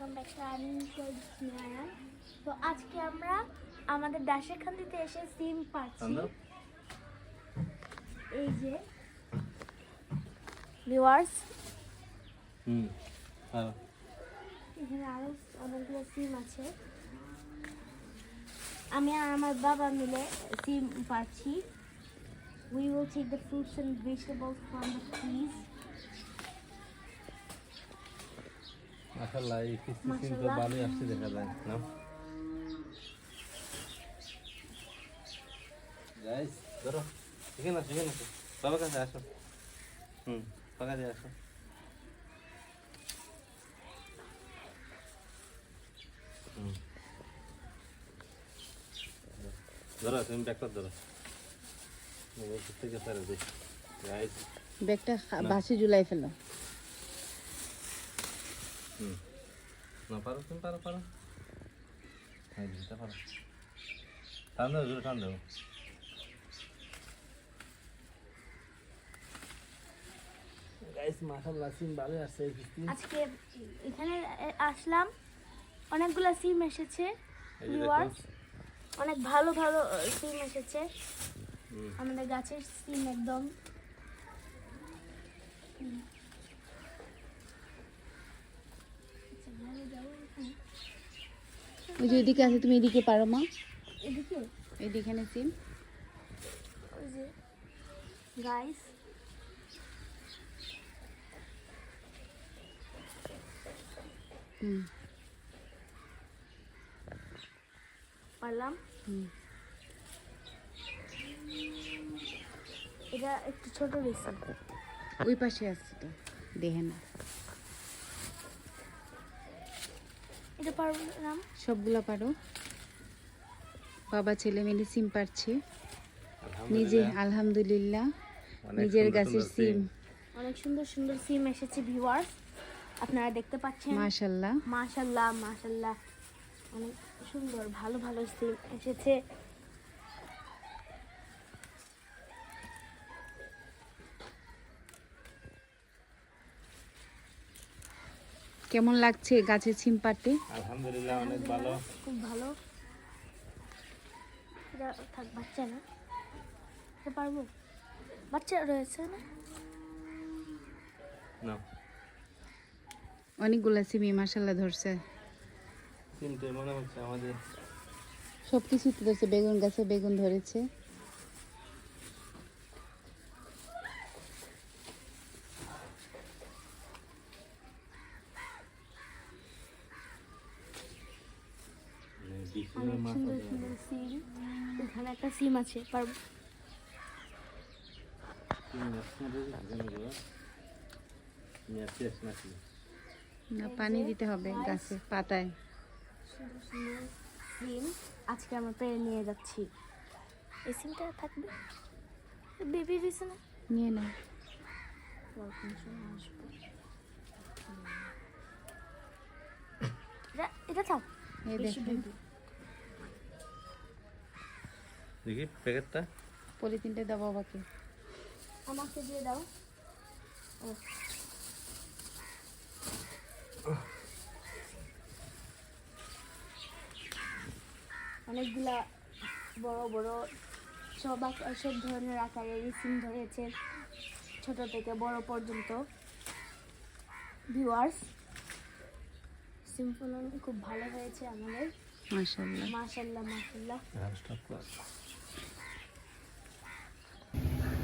Welcome back to স্নেহায়ান তো আজকে আমরা আমাদের দাসেখান্দিতে এসে সিম পাচ্ছি। এই যে ভিউয়ার্স হুম আর এখানে আরও অনেকগুলো সিম আছে। আমি আর আমার বাবা মিলে সিম পাচ্ছি। We will take the fruits and vegetables from the trees. মাশাআল্লাহ এই ভালোই আসছে দেখা যায় না? গাইস ধরো এখানে আসো এখানে আসো। বাবার কাছে আসো। হুম কাছে আসো। ধরো তুমি ব্যাগটা ধরো। ব্যাগটা। বাসি ঝুলাই ফেলো। হুম। না পারো তুমি পারো পারো। হ্যাঁ দিতে পারো। টান দেবো জোরে টান দেবো আজকে এখানে আসলাম। অনেকগুলো সিম এসেছে অনেক ভালো ভালো সিম এসেছে। আমাদের গাছের সিম একদম হুম। আচ্ছা, ভালো যাব এখানে। ওই যে এদিকে আছে তুমি এদিকে পারো মা। এদিকে? এদিকে সিম। ওই যে গাইস হুম। পারলাম? হুম। এটা একটু ছোট রেসিপি ওই পাশে আছে তো দেখে না এটা পারলাম সবগুলা পারো। বাবা ছেলে মিলে সিম পারছে। নিজে আলহামদুলিল্লাহ। নিজের গাছের সিম। অনেক সুন্দর সুন্দর সিম এসেছে ভিউয়ার্স আপনারা দেখতে পাচ্ছেন। মাশাল্লাহ। মাশাল্লাহ মাশাল্লাহ। অনেক সুন্দর ভালো ভালো সিম এসেছে। কেমন লাগছে গাছের সিম পাড়তে? আলহামদুলিল্লাহ অনেক ভালো। খুব ভালো। এটা থাক বাচ্চা না। পারব? বাচ্চা রয়েছে না? অনেকগুলা সিমি মাশাল্লাহ ধরছে। মনে হচ্ছে আমাদের। সব কিছুতে ধরছে বেগুন গাছে বেগুন ধরেছে মানে বিছুনের অনেক মাথা সুন্দর দিয়ে সুন্দর সিম এখানে একটা সিম আছে পারব। না? না পানি দিতে হবে গাছে পাতায়। সিম আজকে আমরা পেরে নিয়ে যাচ্ছি। এই সিমটা থাকবে? বেবি দিছে না? নিয়ে আসবে এটা- এটা থাক। এই দেখেন। দেখি প্যাকেটটা। পলিথিনটা দাও বাবাকে। আমাকে দিয়ে দাও। ও। অনেকগুলা বড় বড় সব সব ধরনের আকারের সিম ধরেছে ছোট থেকে বড় পর্যন্ত। ভিউয়ার্স সিম ফলন খুব ভালো হয়েছে আমাদের। মাশাল্লাহ মাশাল্লাহ মাশাল্লাহ হ্যাঁ, stop কর।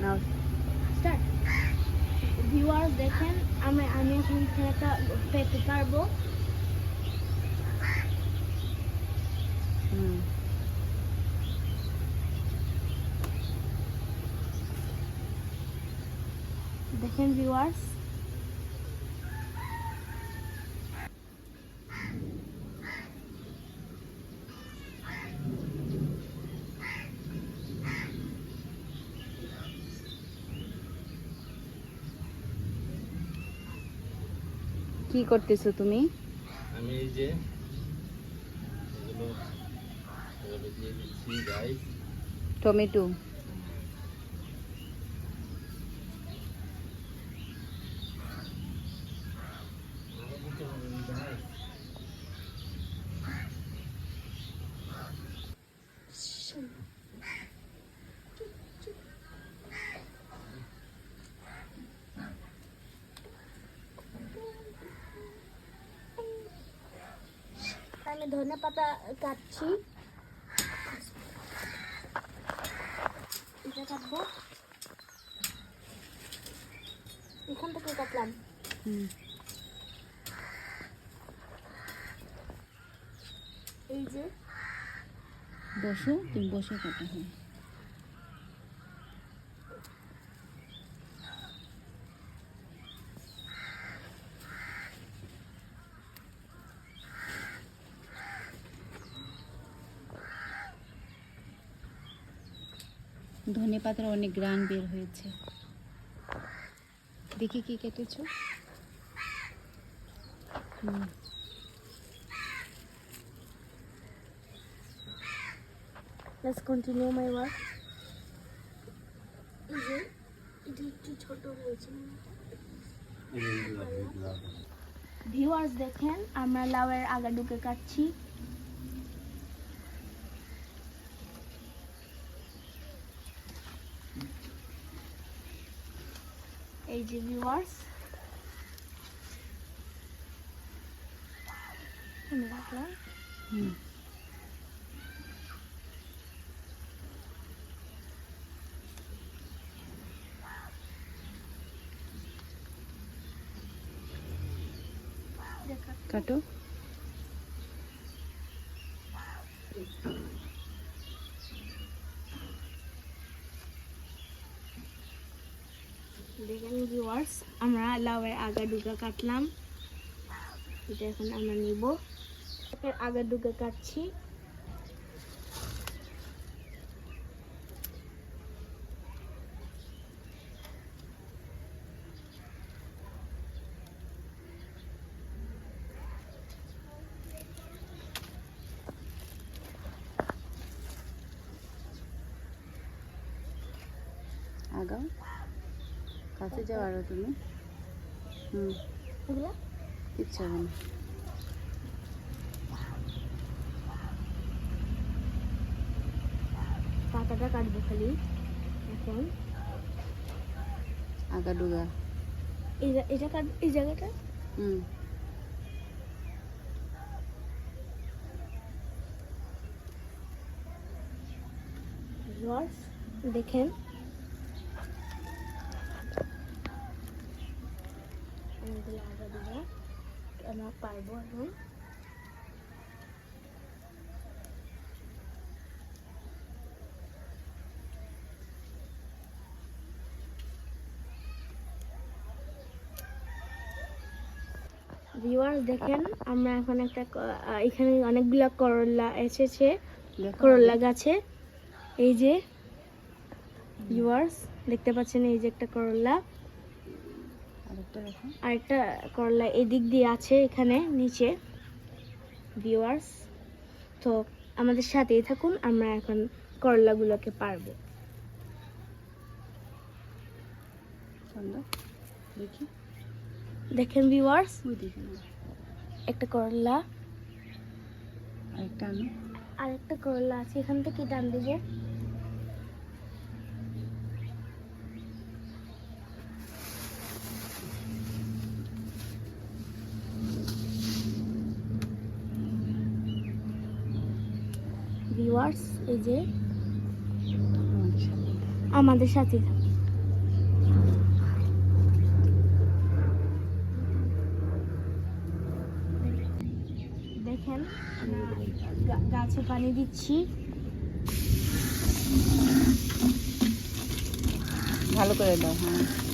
নাও স্টার্ট ভিউয়ার্স দেখেন আমি আমি এখন এখানে একটা পেতে পারব হুম দেখেন ভিউয়ার্স কি করতেছো তুমি? আমি এই যে এগুলো দিয়ে দিচ্ছি টমেটো। ধনে পাতা কাটছি। এটা কাটবো। এখান থেকে কাটলাম? হুম। এই যে। বসো তুমি বসে কাটা হয়। ধনে পাতার অনেক গ্রান বের হয়েছে। দেখি কি কেটেছ? হুম। ভিউয়ার্স দেখেন আমরা লাউয়ের আগা ঢুকে কাটছি। এই যে ভিউয়ার্স রাখলাম হুম দেখেন ভিউয়ার্স আমরা লাউয়ের আগা ডুগা কাটলাম। এটা এখন আমরা নিব। আগা ডুগা কাটছি। যাও আরও তুমি। হুম। কিচ্ছু হবে না। পাতাটা কাটবো খালি। এখন। আগা ডুগা এটা কাট এই জায়গাটা? হুম। ভিউয়ার্স দেখেন। দিব আমরা পারব এখন। ভিউয়ার্স দেখেন আমরা এখন একটা এখানে অনেকগুলা করলা এসেছে। করলা গাছে। এই যে ভিউয়ার্স দেখতে পাচ্ছেন এই যে একটা করলা। আরেকটা করলা এদিক দিয়ে আছে এখানে নিচে। ভিউয়ার্স তো আমাদের সাথেই থাকুন আমরা এখন করলাগুলোকে পারব। দেখি। দেখেন ভিউয়ার্স একটা করলা। আরেকটা আরেকটা করলা আছে এখান থেকে টান দেবো ভিউয়ার্স এই যে আমাদের সাথে। আমাদের সাথে। দেখেন গাছে পানি দিচ্ছি। ভালো করে দাও হ্যাঁ।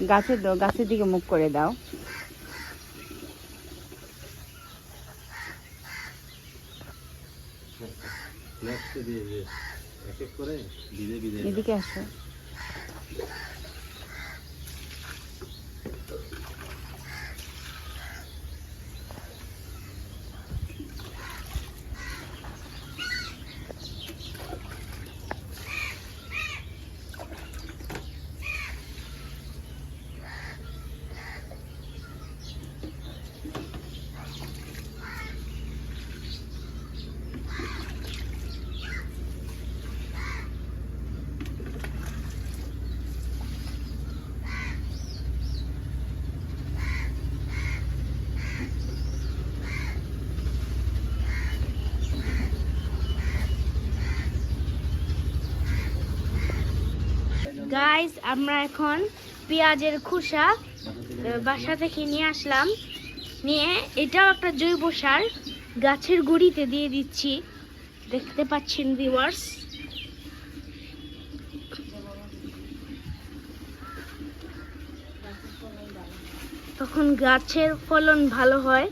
গাছের দাও গাছের দিকে মুখ করে দাও এদিকে আসো গাইস আমরা এখন পেঁয়াজের খোসা বাসা থেকে নিয়ে আসলাম। নিয়ে এটাও একটা জৈব সার, গাছের গুঁড়িতে দিয়ে দিচ্ছি। দেখতে পাচ্ছেন ভিউয়ার্স তখন গাছের ফলন ভালো হয়,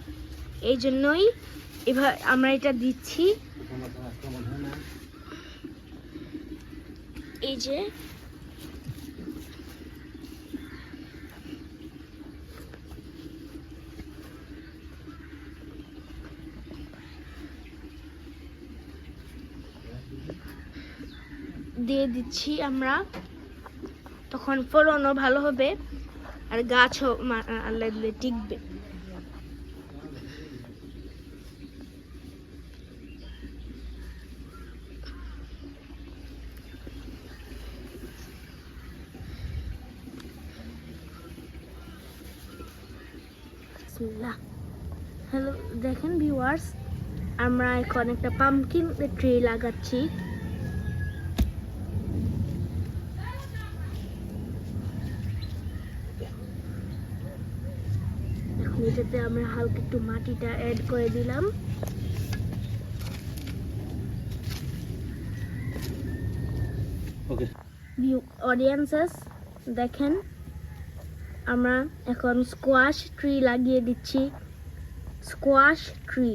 এই জন্যই এবার আমরা এটা দিচ্ছি। এই যে দিয়ে দিচ্ছি আমরা। তখন ফলনও ভালো হবে আর গাছও আল্লাহ দিলে টিকবে। হ্যালো, দেখেন ভিউয়ার্স আমরা এখন একটা পামকিন ট্রি লাগাচ্ছি এখন এটাতে আমরা হালকা একটু মাটিটা অ্যাড করে দিলাম। ভিউ অডিয়েন্সেস দেখেন। আমরা এখন স্কোয়াশ ট্রি লাগিয়ে দিচ্ছি। স্কোয়াশ ট্রি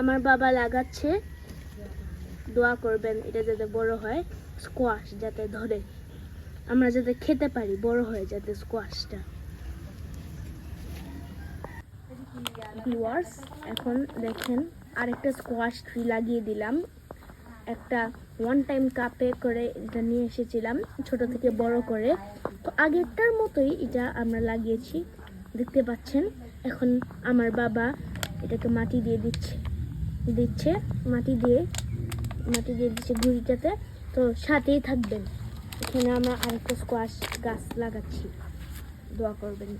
আমার বাবা লাগাচ্ছে। দোয়া করবেন এটা যাতে বড় হয়। স্কোয়াশ যাতে ধরে। আমরা যাতে খেতে পারি, বড় হয়ে যাতে স্কোয়াশটা এখন দেখেন আরেকটা স্কোয়াশ ট্রি লাগিয়ে দিলাম। একটা ওয়ান টাইম কাপে করে এটা নিয়ে এসেছিলাম, ছোট থেকে বড় করে। তো আগেরটার মতোই এটা আমরা লাগিয়েছি, দেখতে পাচ্ছেন? এখন আমার বাবা এটাকে মাটি দিয়ে দিচ্ছে দিচ্ছে, মাটি দিয়ে মাটি দিয়ে দিচ্ছে ঘুড়িটাতে। তো সাথেই থাকবেন। এখানে আমরা আরেকটা স্কোয়াশ গাছ লাগাচ্ছি। দোয়া করবেন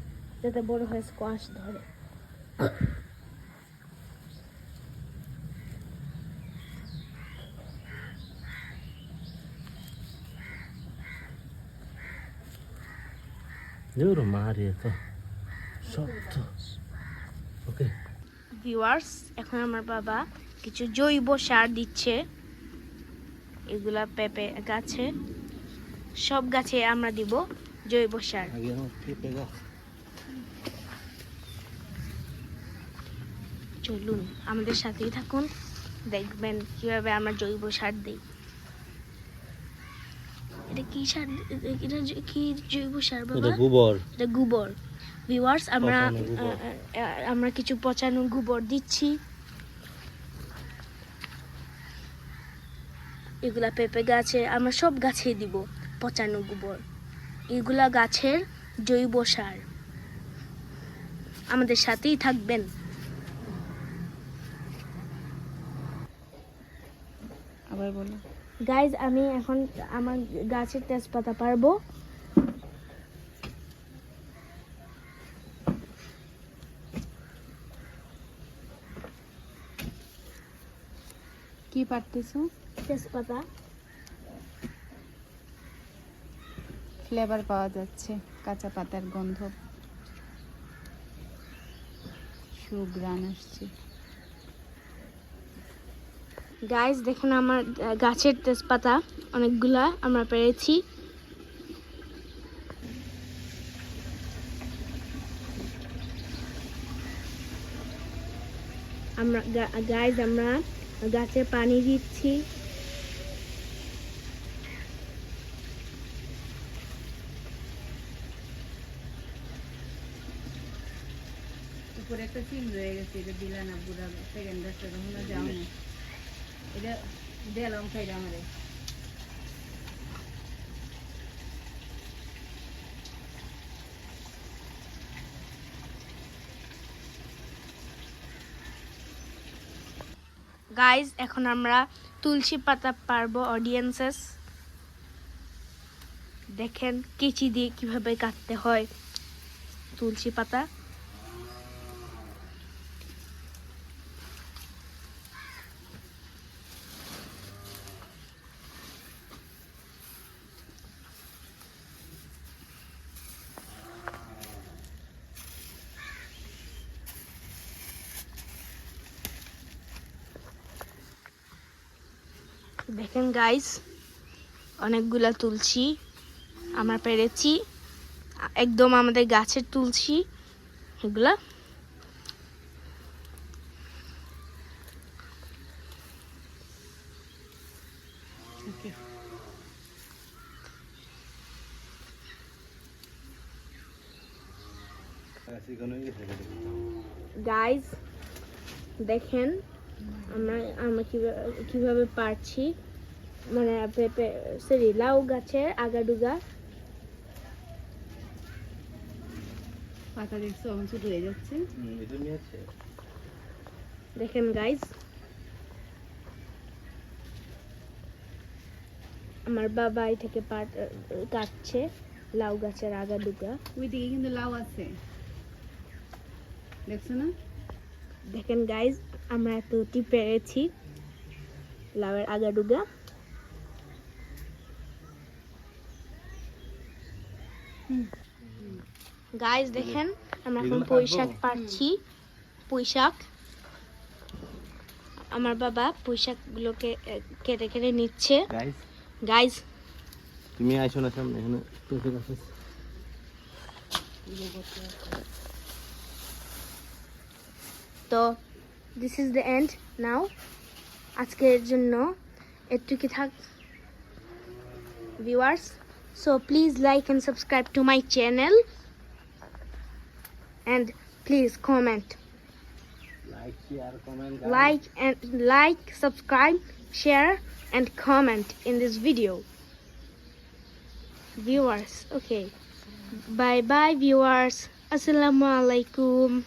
যাতে বড় হয়ে স্কোয়াশ ধরে। তো ওকে। ভিউয়ার্স এখন আমার বাবা কিছু জৈব সার দিচ্ছে। এগুলা পেঁপে গাছে। সব গাছে আমরা দিব জৈব সার। চলুন আমাদের সাথেই থাকুন। দেখবেন কীভাবে আমরা জৈব সার দিই। এটা কি সার? এটা কি জৈব সার বাবা? গোবর। এটা গোবর। ভিউয়ার্স আমরা আমরা কিছু পচানো গোবর দিচ্ছি। এগুলা পেঁপে গাছে আমরা সব গাছেই দিব। পচানো গোবর। এগুলা গাছের জৈব সার। আমাদের সাথেই থাকবেন। আবার বলো। গাইজ আমি এখন আমার গাছের তেজপাতা পারব। কি পারতেছো? তেজপাতা। ফ্লেভার পাওয়া যাচ্ছে, কাঁচা পাতার গন্ধ। সুগ্রান আসছে। গাইস দেখুন আমার গাছের তেজপাতা অনেকগুলা আমরা পেরেছি। আমরা গাইজ আমরা গাছে পানি দিচ্ছি। উপরে একটা চিল রয়ে গেছে এটা দিলা না বুড়া সেকেন্ড ডাক্তার তখন যাও না এটা দিলাম খাইলে আমারে গাইজ এখন আমরা তুলসী পাতা পারব অডিয়েন্সেস দেখেন কেচি দিয়ে কীভাবে কাটতে হয় তুলসী পাতা দেখেন গাইস অনেকগুলা তুলসী আমরা পেরেছি। একদম আমাদের গাছের তুলসী এগুলা। গাইস দেখেন, আমরা আমরা কীভাবে কীভাবে পারছি। মানে পেঁপে সরি লাউ গাছের আগাডুগা। পাতা দেখছ এখন ছোট হয়ে যাচ্ছে। দেখেন গাইস আমার বাবা এই থেকে পাট কাটছে লাউ গাছের আগাডুগা। ওইদিকে কিন্তু লাউ আছে। দেখছ না? দেখেন গাইজ আমরা এতটি পেরেছি লাউয়ের আগাডুগা। গাইজ দেখেন আমরা এখন পুঁই শাক পাচ্ছি পুঁই শাক আমার বাবা পুঁই শাকগুলোকে কেটে কেটে নিচ্ছে। গাইজ তুমি আইসো না সামনে এখানে তো this is the end now আজকের জন্য এটুকু থাক viewers so please like and subscribe to my and please comment. Like, share, comment. Guys. Like and like, subscribe, share and comment in this video. Viewers, okay. Bye bye viewers. Assalamualaikum.